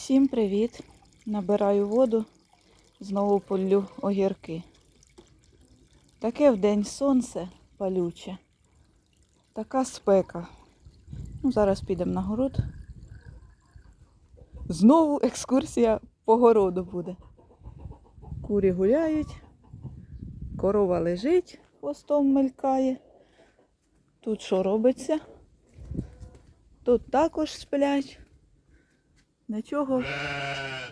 Всім привіт! Набираю воду, знову полю огірки. Таке вдень сонце палюче, така спека. Ну, зараз підемо на город. Знову екскурсія по городу буде. Курі гуляють, корова лежить, хвостом мелькає. Тут що робиться? Тут також сплять. Нічого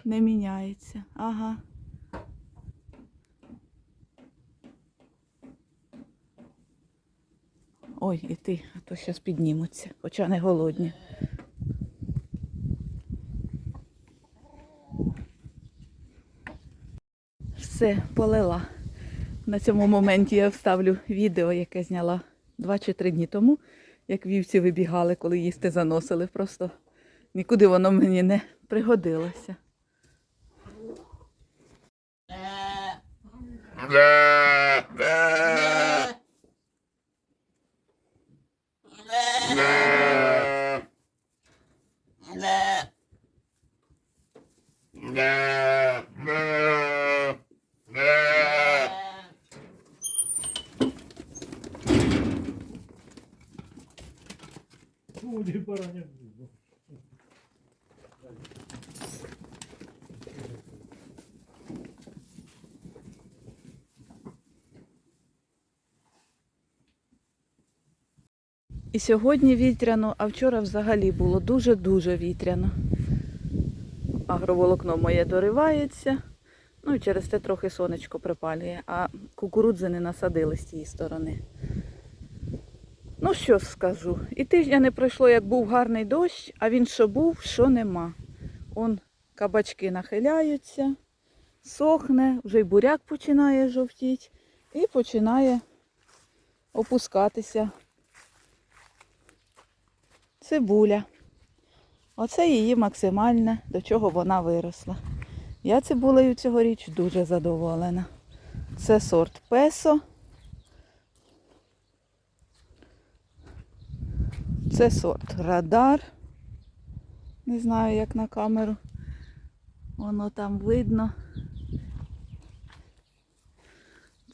не міняється. Ага. Ой, і ти, а то зараз піднімуться, хоча не голодні. Все, полила. На цьому моменті я вставлю відео, яке зняла два чи три дні тому, як вівці вибігали, коли їсти заносили. Просто нікуди воно мені не пригодилося. Буде пора не. І сьогодні вітряно, а вчора взагалі було дуже-дуже вітряно. Агроволокно моє доривається, ну і через те трохи сонечко припалює, а кукурудзи не насадили з тієї сторони. Ну, що скажу. І тижня не пройшло, як був гарний дощ, а він що був, що нема. Он кабачки нахиляються, сохне, вже й буряк починає жовтіти і починає опускатися цибуля. Оце її максимальне, до чого вона виросла. Я цибулею цьогоріч дуже задоволена. Це сорт песо. Це сорт радар. Не знаю, як на камеру. Воно там видно.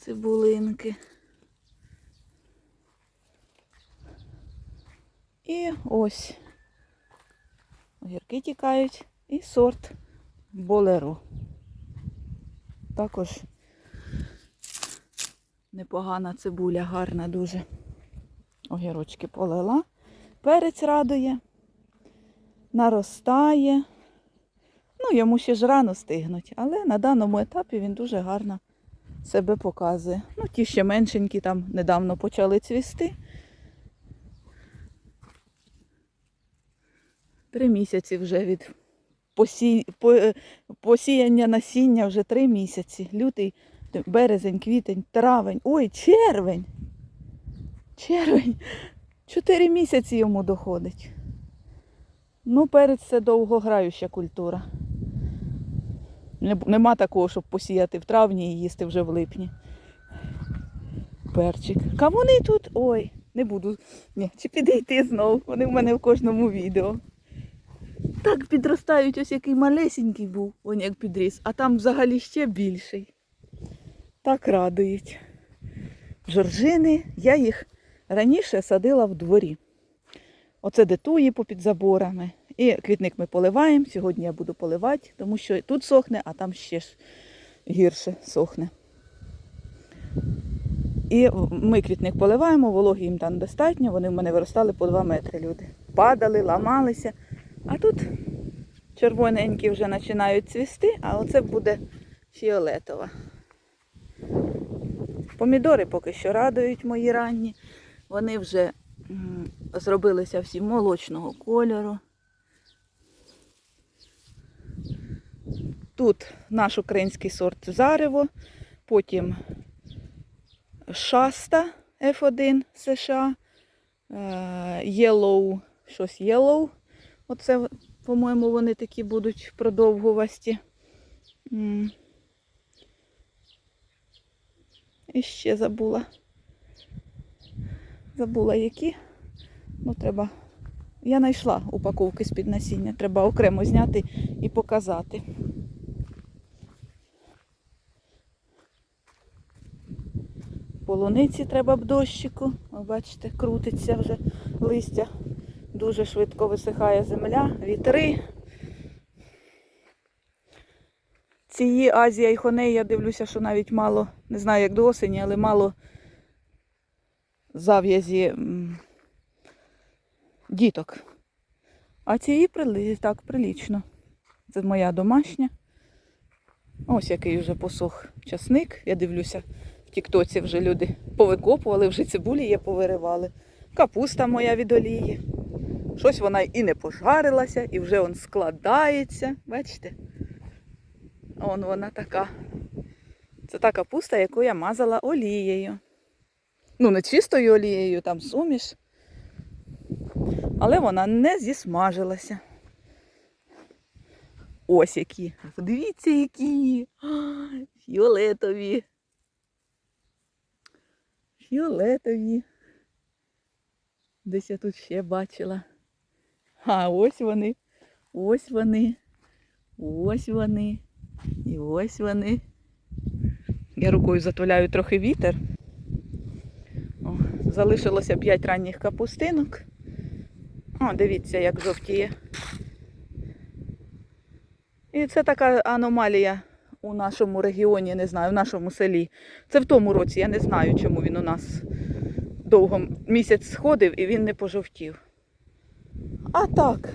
Цибулинки. І ось. Огірки тікають. І сорт болеро. Також непогана цибуля, гарна дуже. Огірочки полила. Перець радує, наростає. Ну, йому ще ж рано стигнуть, але на даному етапі він дуже гарно себе показує. Ну, ті ще меншенькі там недавно почали цвісти. Три місяці вже від посі... посіяння насіння вже три місяці. Лютий, березень, квітень, травень. Ой, червень. Червень. Чотири місяці йому доходить. Ну, перець це довгограюча культура. Нема такого, щоб посіяти в травні і їсти вже в липні. Перчик. Кавуни тут. Ой, не буду. Ні, чи підійти знов. Вони в мене в кожному відео. Так підростають, ось який малесенький був, он як підріс, а там взагалі ще більший. Так радують. Жоржини, я їх раніше садила в дворі. Оце де туї попід заборами. І квітник ми поливаємо. Сьогодні я буду поливати, тому що тут сохне, а там ще ж гірше сохне. І ми квітник поливаємо, вологи їм там достатньо, вони в мене виростали по 2 метри люди. Падали, ламалися. А тут червоненькі вже починають цвісти, а оце буде фіолетова. Помідори поки що радують мої ранні. Вони вже зробилися всі молочного кольору. Тут наш український сорт зарево, потім шаста F1 США, е, Yellow, щось Yellow. Оце, по-моєму, вони такі будуть продовгувасті. І ще забула. Забула які. Ну, треба Я знайшла упаковки з-під насіння. Треба окремо зняти і показати. Полуниці треба б дощику. Ви бачите, крутиться вже листя. Дуже швидко висихає земля, вітри. Цієї Азія і Хоней, я дивлюся, що навіть мало, не знаю як до осені, але мало зав'язі діток. А цієї так прилічно. Це моя домашня. Ось який вже посох часник. Я дивлюся, в Тіктоці вже люди повикопували, вже цибулі є повиривали. Капуста моя від олії. Щось вона і не пожарилася, і вже он складається. Бачите? Он вона така. Це та капуста, яку я мазала олією. Ну, не чистою олією, там суміш. Але вона не зісмажилася. Ось які. Подивіться, які. Фіолетові. Фіолетові. Десь я тут ще бачила. А ось вони. Ось вони. Ось вони. І ось вони. Я рукою затуляю трохи вітер. О, залишилося 5 ранніх капустинок. О, дивіться, як жовтіє. І це така аномалія у нашому регіоні, не знаю, в нашому селі. Це в тому році, я не знаю, чому він у нас довго місяць сходив і він не пожовтів. А так,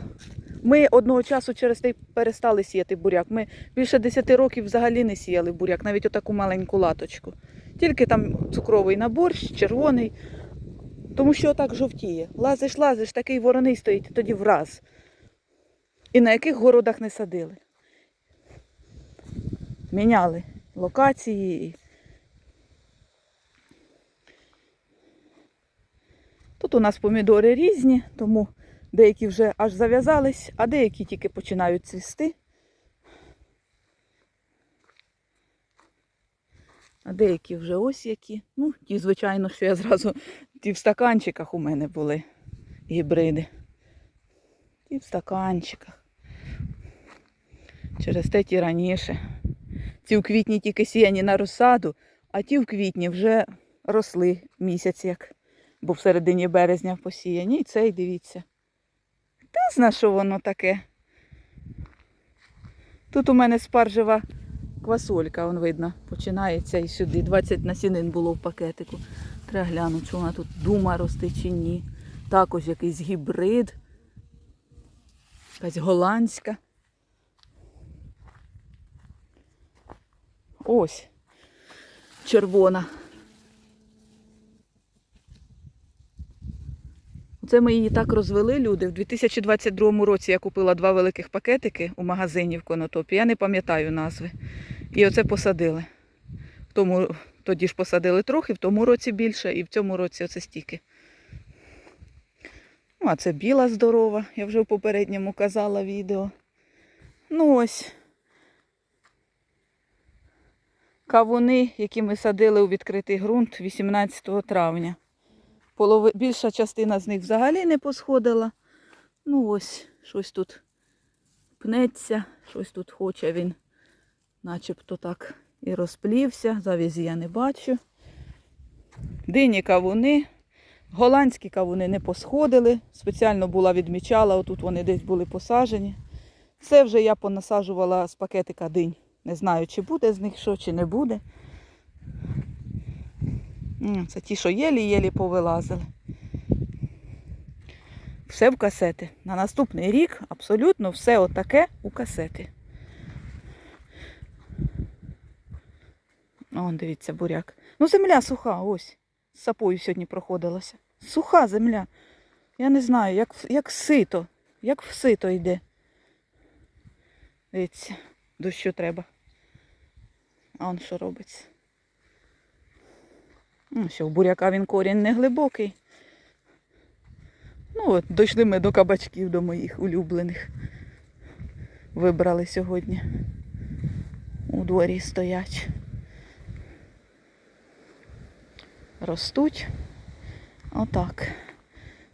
ми одного часу через те перестали сіяти буряк. Ми більше 10 років взагалі не сіяли буряк, навіть отаку маленьку латочку. Тільки там цукровий набор, червоний. Тому що отак жовтіє. Лазиш, лазиш, такий вороний стоїть, тоді враз. І на яких городах не садили. Міняли локації. Тут у нас помідори різні, тому деякі вже аж зав'язались, а деякі тільки починають цвісти. А деякі вже ось які. Ну, ті, звичайно, що я зразу ті в стаканчиках у мене були гібриди. Ті в стаканчиках. Через те ті раніше. Ті в квітні тільки сіяні на розсаду, а ті в квітні вже росли місяць як, бо в середині березня посіяні. І цей дивіться. Зна, що воно таке. Тут у мене спаржева квасолька, он видно, починається і сюди. 20 насінин було в пакетику. Треба глянути, чи вона тут дума росте чи ні. Також якийсь гібрид. Якась голландська. Ось. Червона. Це ми її так розвели, люди. В 2022 році я купила два великих пакетики у магазині в Конотопі. Я не пам'ятаю назви. І оце посадили. В тому, тоді ж посадили трохи, в тому році більше, і в цьому році оце стільки. Ну, а це біла здорова, я вже в попередньому казала відео. Ну ось. Кавуни, які ми садили у відкритий ґрунт 18 травня. Полови... Більша частина з них взагалі не посходила. Ну ось, щось тут пнеться, щось тут хоче він, начебто так і розплівся. Завізі я не бачу. Дині кавуни. Голландські кавуни не посходили. Спеціально була відмічала, отут вони десь були посаджені. Це вже я понасаджувала з пакетика динь. Не знаю, чи буде з них що, чи не буде. Це ті, що єлі-єлі повилазили. Все в касети. На наступний рік абсолютно все отаке у касети. О, дивіться, буряк. Ну, земля суха, ось. З сапою сьогодні проходилася. Суха земля. Я не знаю, як, як сито. Як в сито йде. Дивіться, дощу треба. А он що робиться? Ну, що, у буряка він корінь не глибокий. Ну, от, дійшли ми до кабачків, до моїх улюблених. Вибрали сьогодні. У дворі стоять. Ростуть. Отак.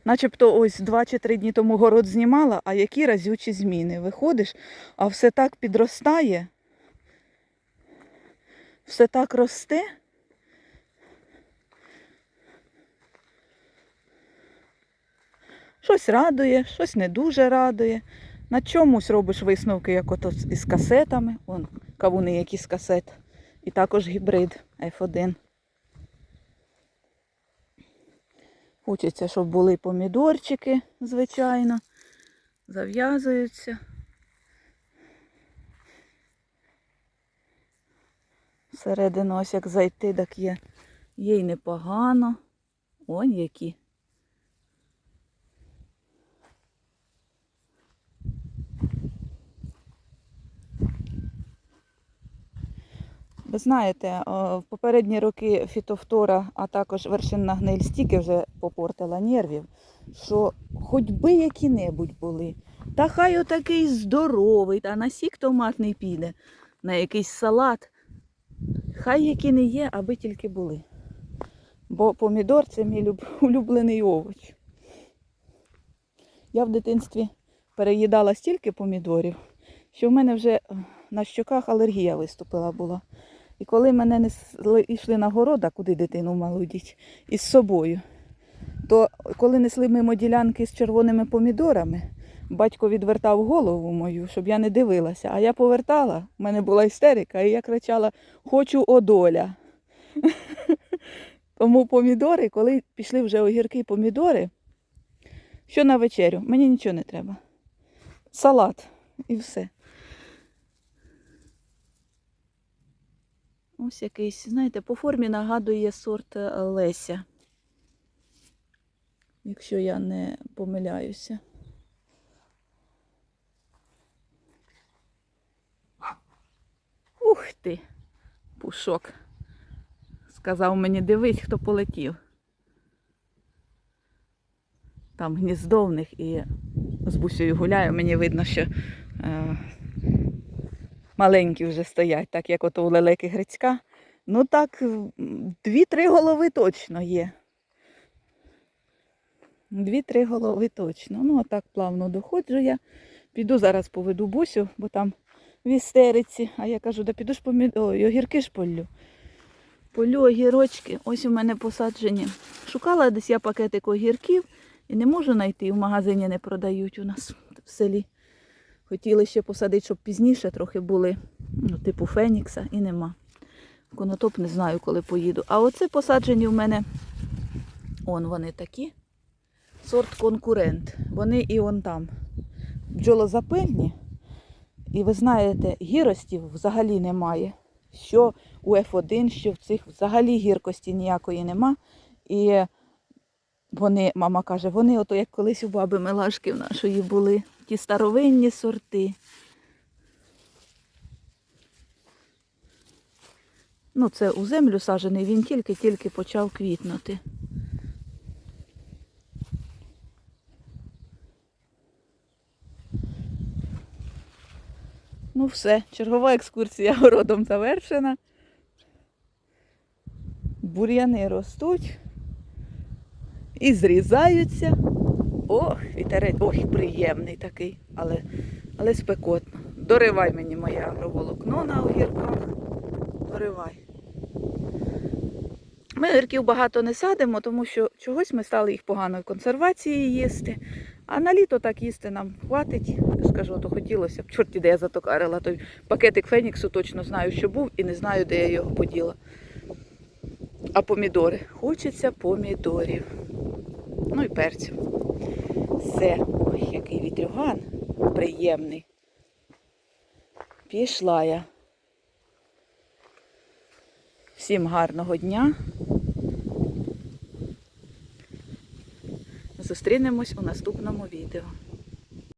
Начебто ось два чи три дні тому город знімала, а які разючі зміни. Виходиш, а все так підростає, все так росте. Щось радує, щось не дуже радує. На чомусь робиш висновки, як ото із касетами. Вон кавуни які з касет. І також гібрид F1. Хочеться, щоб були помідорчики, звичайно. Зав'язуються. Всередину ось як зайти, так є. Є й непогано. Ой, які. Ви знаєте, в попередні роки фітофтора, а також вершинна гниль стільки вже попортила нервів, що хоч би які-небудь були. Та хай отакий здоровий, та на сік томатний піде, на якийсь салат. Хай які не є, аби тільки були. Бо помідор це мій улюблений овоч. Я в дитинстві переїдала стільки помідорів, що в мене вже е, на щоках алергія виступила була. І коли мене несли, йшли на города, куди дитину малу діть, із собою, то коли несли мимо ділянки з червоними помідорами, батько відвертав голову мою, щоб я не дивилася. А я повертала, в мене була істерика, і я кричала Хочу одоля. Тому помідори, коли пішли вже огірки помідори, що на вечерю? Мені нічого не треба. Салат і все. Ось якийсь, знаєте, по формі нагадує сорт е, Леся. Якщо я не помиляюся. Ух ти, пушок. Сказав мені, дивись, хто полетів. Там гніздо в них і з бусею гуляю, мені видно, що е, маленькі вже стоять, так як ото у лелеки Грицька. Ну так, дві-три голови точно є. Дві-три голови точно. Ну, отак плавно доходжу я. Піду зараз поведу бусю, бо там в істериці. А я кажу, да піду ж помід... Огірки ж полю. Полю огірочки. Ось у мене посаджені. Шукала десь я пакетик огірків і не можу знайти. В магазині не продають у нас в селі. Хотіли ще посадити, щоб пізніше трохи були, ну, типу Фенікса, і нема. Конотоп не знаю, коли поїду. А оце посаджені в мене, он вони такі. Сорт конкурент. Вони і он там. Бджолозапильні. І ви знаєте, гіростів взагалі немає. Що у F1, що в цих взагалі гіркості ніякої нема. І вони, мама каже, вони ото як колись у баби Мелашки в нашої були. Ті старовинні сорти. Ну, це у землю саджений, він тільки-тільки почав квітнути. Ну все, чергова екскурсія городом завершена. Бур'яни ростуть і зрізаються. Ох, вітерець, ох, приємний такий, але, але спекотно. Доривай мені моє агроволокно на огірках. Доривай. Ми огірків багато не садимо, тому що чогось ми стали їх поганої консервації їсти. А на літо так їсти нам хватить. Скажу, то хотілося б. Чорті, де я затокарила. Той пакетик Феніксу точно знаю, що був, і не знаю, де я його поділа. А помідори. Хочеться помідорів. Ну і перцю. Все. Ой, який вітрюган. Приємний. Пішла я. Всім гарного дня. Зустрінемось у наступному відео.